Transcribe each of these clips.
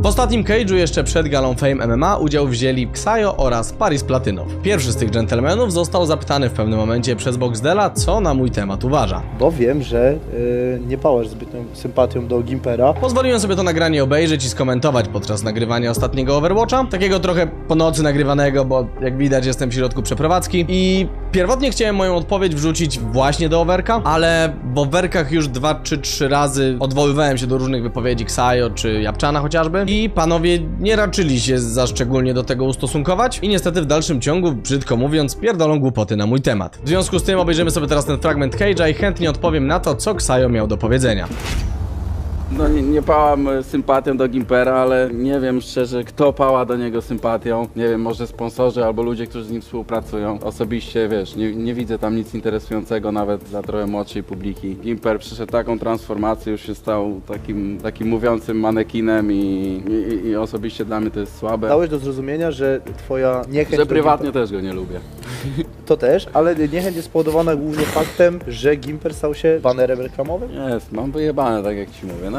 W ostatnim Cage'u jeszcze przed galą Fame MMA udział wzięli Ksajo oraz Paris Platynow. Pierwszy z tych dżentelmenów został zapytany w pewnym momencie przez Boxdela, co na mój temat uważa. Bo wiem, że y, nie pałasz zbytnią sympatią do Gimpera. Pozwoliłem sobie to nagranie obejrzeć i skomentować podczas nagrywania ostatniego Overwatcha. Takiego trochę po nocy nagrywanego, bo jak widać jestem w środku przeprowadzki. I pierwotnie chciałem moją odpowiedź wrzucić właśnie do Overka, ale w Overkach już dwa czy trzy razy odwoływałem się do różnych wypowiedzi Ksajo czy Japczana chociażby. I panowie nie raczyli się za szczególnie do tego ustosunkować. I niestety w dalszym ciągu, brzydko mówiąc, pierdolą głupoty na mój temat. W związku z tym obejrzymy sobie teraz ten fragment Cage'a i chętnie odpowiem na to, co Ksajo miał do powiedzenia. No nie, nie pałam e, sympatią do Gimpera, ale nie wiem szczerze, kto pała do niego sympatią. Nie wiem, może sponsorzy albo ludzie, którzy z nim współpracują. Osobiście, wiesz, nie, nie widzę tam nic interesującego nawet dla trochę młodszej publiki. Gimper przeszedł taką transformację, już się stał takim, takim mówiącym manekinem i, i, i osobiście dla mnie to jest słabe. Dałeś do zrozumienia, że twoja niechęć Że do prywatnie też go nie lubię. To też, ale niechęć jest spowodowana głównie faktem, że Gimper stał się banerem reklamowym? Jest, mam wyjebane, tak jak ci mówię. No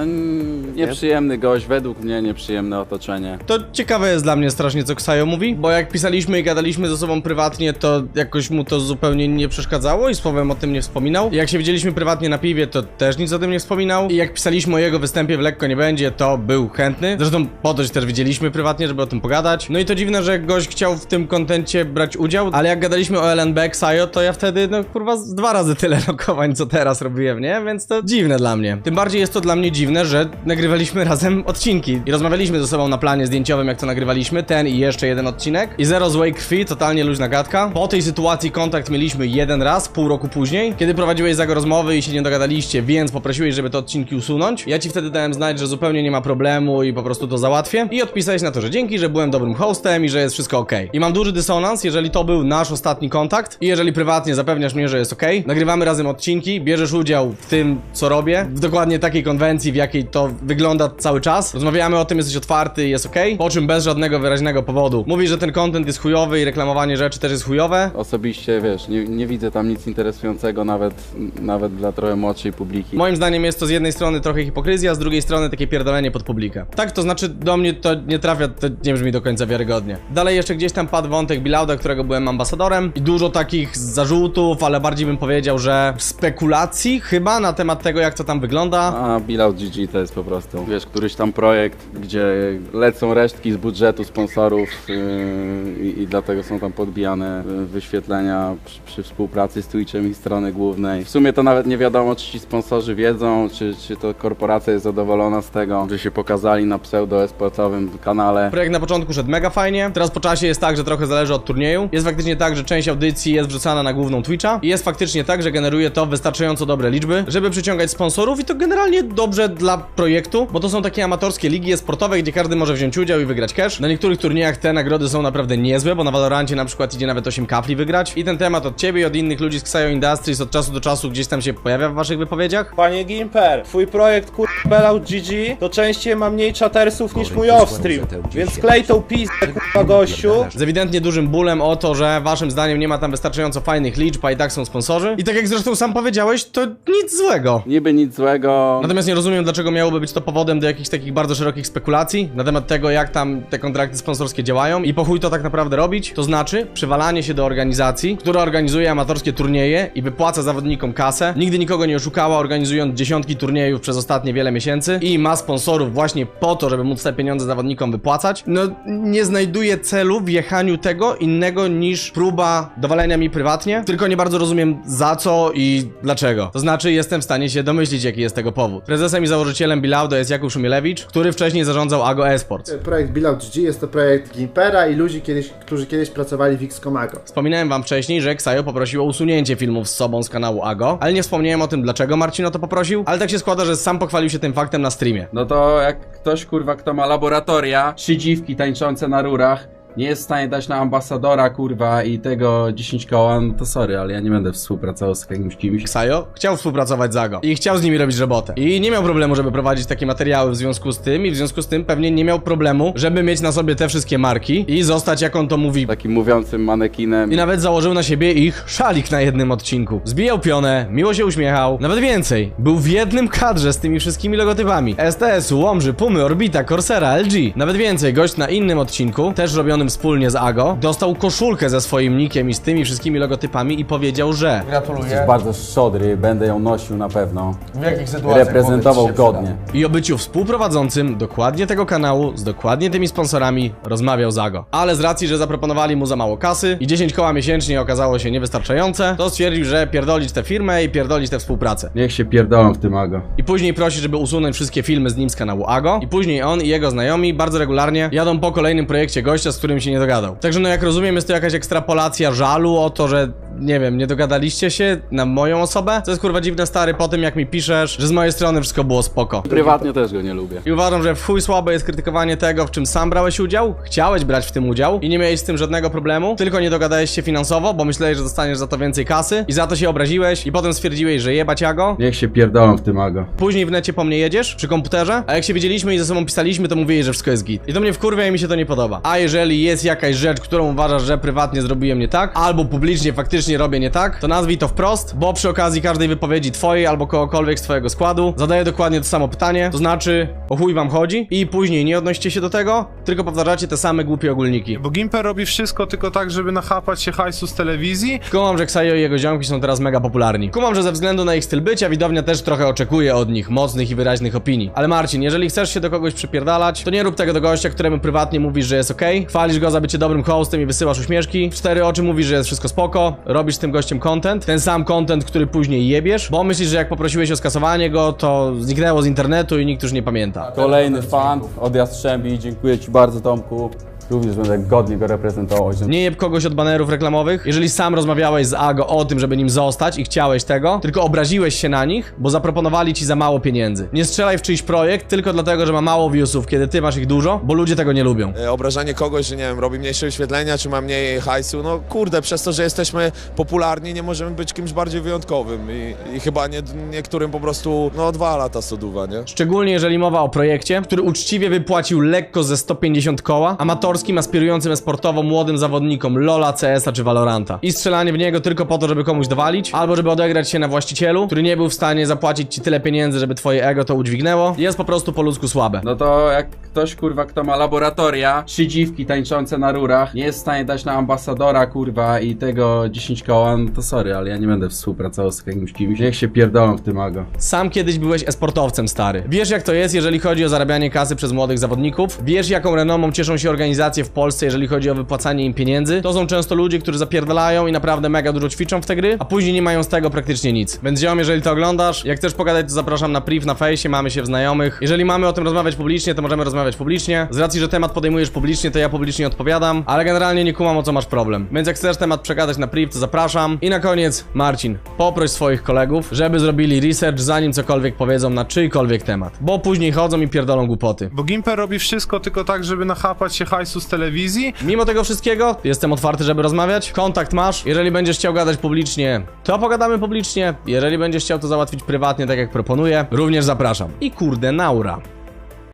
nieprzyjemny gość, według mnie nieprzyjemne otoczenie. To ciekawe jest dla mnie strasznie, co Ksajo mówi, bo jak pisaliśmy i gadaliśmy ze sobą prywatnie, to jakoś mu to zupełnie nie przeszkadzało i słowem o tym nie wspominał. I jak się widzieliśmy prywatnie na piwie, to też nic o tym nie wspominał. I jak pisaliśmy o jego występie w Lekko Nie Będzie, to był chętny. Zresztą po to się też widzieliśmy prywatnie, żeby o tym pogadać. No i to dziwne, że gość chciał w tym kontencie brać udział, ale jak gadaliśmy o LNB Ksajo, to ja wtedy, no kurwa, dwa razy tyle lokowań, co teraz robiłem, nie? Więc to dziwne dla mnie. Tym bardziej jest to dla mnie dziwne, że nagrywaliśmy razem odcinki i rozmawialiśmy ze sobą na planie zdjęciowym, jak to nagrywaliśmy, ten i jeszcze jeden odcinek. I zero złej krwi, totalnie luźna gadka. Po tej sytuacji kontakt mieliśmy jeden raz, pół roku później, kiedy prowadziłeś za go rozmowy i się nie dogadaliście, więc poprosiłeś, żeby te odcinki usunąć. Ja ci wtedy dałem znać, że zupełnie nie ma problemu i po prostu to załatwię. I odpisałeś na to, że dzięki, że byłem dobrym hostem i że jest wszystko ok. I mam duży dysonans, jeżeli to był nasz ostatni kontakt i jeżeli prywatnie zapewniasz mnie, że jest ok. Nagrywamy razem odcinki, bierzesz udział w tym, co robię, w dokładnie takiej konwencji, w jakiej to wygląda cały czas. Rozmawiamy o tym, jesteś otwarty i jest ok. Po czym bez żadnego wyraźnego powodu. Mówisz, że ten content jest chujowy i reklamowanie rzeczy też jest chujowe. Osobiście, wiesz, nie, nie widzę tam nic interesującego nawet, nawet dla trochę młodszej publiki. Moim zdaniem jest to z jednej strony trochę hipokryzja, z drugiej strony takie pierdolenie pod publikę. Tak, to znaczy do mnie to nie trafia, to nie brzmi do końca wiarygodnie. Dalej jeszcze gdzieś tam padł wątek Bilauda, którego byłem ambasadorem i dużo takich zarzutów, ale bardziej bym powiedział, że spekulacji chyba na temat tego, jak to tam wygląda. A Billout GG to jest po prostu, wiesz, któryś tam projekt, gdzie lecą resztki z budżetu sponsorów yy, i, i dlatego są tam podbijane yy, wyświetlenia przy, przy współpracy z Twitchem i strony głównej. W sumie to nawet nie wiadomo, czy ci sponsorzy wiedzą, czy, czy to korporacja jest zadowolona z tego, że się pokazali na pseudo-esportowym kanale. Projekt na początku szedł mega fajnie, teraz po czasie jest tak, że trochę zależy od turnieju. Jest faktycznie tak, że część audycji jest wrzucana na główną Twitcha i jest faktycznie tak, że generuje to wystarczająco dobre liczby, żeby przyciągać sponsorów i to generalnie dobrze dla projektu, bo to są takie amatorskie ligi sportowe, gdzie każdy może wziąć udział i wygrać cash. Na niektórych turniejach te nagrody są naprawdę niezłe, bo na Valorancie na przykład idzie nawet 8 kafli wygrać i ten temat od ciebie i od innych ludzi z Xayo Industries od czasu do czasu gdzieś tam się pojawia w waszych wypowiedziach. Panie Gimper, twój projekt kur... Bellout GG to częściej ma mniej czatersów niż mój offstream, więc klej tą pizdę kurwa gościu. Z ewidentnie dużym bólem o to, że waszym zdaniem nie ma tam wystarczająco fajnych liczb, a i tak są sponsorzy. I tak jak zresztą sam powiedziałeś, to nic złego. Niby nic złego, Natomiast nie rozumiem, dlaczego miałoby być to powodem do jakichś takich bardzo szerokich spekulacji na temat tego, jak tam te kontrakty sponsorskie działają i po chuj to tak naprawdę robić. To znaczy przywalanie się do organizacji, która organizuje amatorskie turnieje i wypłaca zawodnikom kasę. Nigdy nikogo nie oszukała, organizując dziesiątki turniejów przez ostatnie wiele miesięcy i ma sponsorów właśnie po to, żeby móc te pieniądze zawodnikom wypłacać. No, nie znajduję celu w jechaniu tego innego niż próba dowalenia mi prywatnie, tylko nie bardzo rozumiem za co i dlaczego. To znaczy, jestem w stanie się domyślić, jaki jest tego powód. Prezesem i założycielem Bilaudo jest Jakub Szumielewicz, który wcześniej zarządzał Ago Esports. Projekt Billout GG jest to projekt Gimpera i ludzi, kiedyś, którzy kiedyś pracowali w X-Comago. Wspominałem wam wcześniej, że Ksajo poprosił o usunięcie filmów z sobą z kanału Ago, ale nie wspomniałem o tym, dlaczego Marcin o to poprosił, ale tak się składa, że sam pochwalił się tym faktem na streamie. No to jak ktoś kurwa, kto ma laboratoria, trzy dziwki tańczące na rurach nie jest w stanie dać na ambasadora, kurwa, i tego 10 koła, no to sorry, ale ja nie będę współpracował z jakimś kimś. Ksajo chciał współpracować z Ago i chciał z nimi robić robotę. I nie miał problemu, żeby prowadzić takie materiały w związku z tym i w związku z tym pewnie nie miał problemu, żeby mieć na sobie te wszystkie marki i zostać, jak on to mówi, Takim mówiącym manekinem. I nawet założył na siebie ich szalik na jednym odcinku. Zbijał pionę, miło się uśmiechał. Nawet więcej, był w jednym kadrze z tymi wszystkimi logotypami. STS-u, Łomży, Pumy, Orbita, Corsera, LG. Nawet więcej, gość na innym odcinku, też robionym wspólnie z Ago, dostał koszulkę ze swoim nickiem i z tymi wszystkimi logotypami i powiedział, że Jesteś bardzo szodry, będę ją nosił na pewno. w jakich sytuacjach Reprezentował godnie. i o byciu współprowadzącym dokładnie tego kanału z dokładnie tymi sponsorami rozmawiał z Ago. Ale z racji, że zaproponowali mu za mało kasy i 10 koła miesięcznie okazało się niewystarczające, to stwierdził, że pierdolić tę firmę i pierdolić tę współpracę. Niech się pierdolą w tym ago. I później prosi, żeby usunąć wszystkie filmy z nim z kanału Ago. I później on i jego znajomi bardzo regularnie jadą po kolejnym projekcie gościa, z którym się nie dogadał. Także no jak rozumiem, jest to jakaś ekstrapolacja żalu o to, że nie wiem, nie dogadaliście się na moją osobę? To jest kurwa dziwne stary po tym jak mi piszesz, że z mojej strony wszystko było spoko. Prywatnie też go nie lubię. I uważam, że w chuj słabe jest krytykowanie tego, w czym sam brałeś udział, chciałeś brać w tym udział i nie miałeś z tym żadnego problemu, tylko nie dogadałeś się finansowo, bo myślałeś, że dostaniesz za to więcej kasy i za to się obraziłeś i potem stwierdziłeś, że jebać jago. Niech się pierdolą w tym ago. Później w necie po mnie jedziesz, przy komputerze, a jak się widzieliśmy i ze sobą pisaliśmy, to mówiłeś, że wszystko jest git. I to mnie wkurwia i mi się to nie podoba. A jeżeli jest jakaś rzecz, którą uważasz, że prywatnie zrobiłem nie tak, albo publicznie faktycznie robię nie tak, to nazwij to wprost, bo przy okazji każdej wypowiedzi twojej albo kogokolwiek z twojego składu zadaję dokładnie to samo pytanie, to znaczy o chuj wam chodzi i później nie odnoście się do tego, tylko powtarzacie te same głupie ogólniki. Bo Gimper robi wszystko tylko tak, żeby nachapać się hajsu z telewizji. Kumam, że Ksajo i jego ziomki są teraz mega popularni. Kumam, że ze względu na ich styl bycia widownia też trochę oczekuje od nich mocnych i wyraźnych opinii. Ale Marcin, jeżeli chcesz się do kogoś przypierdalać, to nie rób tego do gościa, któremu prywatnie mówisz, że jest okej, chwalisz go za bycie dobrym hostem i wysyłasz uśmieszki, w cztery oczy mówisz, że jest wszystko spoko, robisz z tym gościem content, ten sam content, który później jebiesz, bo myślisz, że jak poprosiłeś o skasowanie go, to zniknęło z internetu i nikt już nie pamięta. Kolejny fan od Jastrzębi, dziękuję ci bardzo Tomku. Również będę godnie go reprezentował. Nie jeb kogoś od banerów reklamowych. Jeżeli sam rozmawiałeś z Ago o tym, żeby nim zostać i chciałeś tego, tylko obraziłeś się na nich, bo zaproponowali ci za mało pieniędzy. Nie strzelaj w czyjś projekt tylko dlatego, że ma mało viewsów, kiedy ty masz ich dużo, bo ludzie tego nie lubią. e, obrażanie kogoś, że nie wiem, robi mniejsze wyświetlenia, czy ma mniej hajsu, no kurde, przez to, że jesteśmy popularni, nie możemy być kimś bardziej wyjątkowym i, i chyba nie, niektórym po prostu, no dwa lata soduwa, nie? Szczególnie jeżeli mowa o projekcie, który uczciwie wypłacił lekko ze 150 koła, amatorskim, aspirującym esportowo młodym zawodnikom LoLa, CS-a czy Valoranta. I strzelanie w niego tylko po to, żeby komuś dowalić, albo żeby odegrać się na właścicielu, który nie był w stanie zapłacić ci tyle pieniędzy, żeby twoje ego to udźwignęło, jest po prostu po ludzku słabe. No to jak ktoś kurwa, kto ma laboratoria, trzy dziwki tańczące na rurach, nie jest w stanie dać na ambasadora kurwa i tego 10 koła, no to sorry, ale ja nie będę współpracował z jakimś kimś. Niech się pierdolą w tym ago. Sam kiedyś byłeś esportowcem, stary. Wiesz jak to jest, jeżeli chodzi o zarabianie kasy przez młodych zawodników? Wiesz jaką renomą cieszą się organizacje w Polsce, jeżeli chodzi o wypłacanie im pieniędzy? To są często ludzie, którzy zapierdalają i naprawdę mega dużo ćwiczą w te gry, a później nie mają z tego praktycznie nic. Więc ziom, jeżeli to oglądasz, jak chcesz pogadać, to zapraszam na priv na fejsie, mamy się w znajomych. Jeżeli mamy o tym rozmawiać publicznie, to możemy rozmawiać publicznie. Z racji, że temat podejmujesz publicznie, to ja publicznie odpowiadam, ale generalnie nie kumam o co masz problem. Więc jak chcesz temat przekazać na priv, to zapraszam. I na koniec, Marcin, poproś swoich kolegów, żeby zrobili research zanim cokolwiek powiedzą na czyjkolwiek temat. Bo później chodzą i pierdolą głupoty. Bo Gimper robi wszystko tylko tak, żeby nachapać się hajsu z telewizji. Mimo tego wszystkiego, jestem otwarty, żeby rozmawiać. Kontakt masz. Jeżeli będziesz chciał gadać publicznie, to pogadamy publicznie. Jeżeli będziesz chciał to załatwić prywatnie, tak jak proponuję, również zapraszam. I kurde, naura.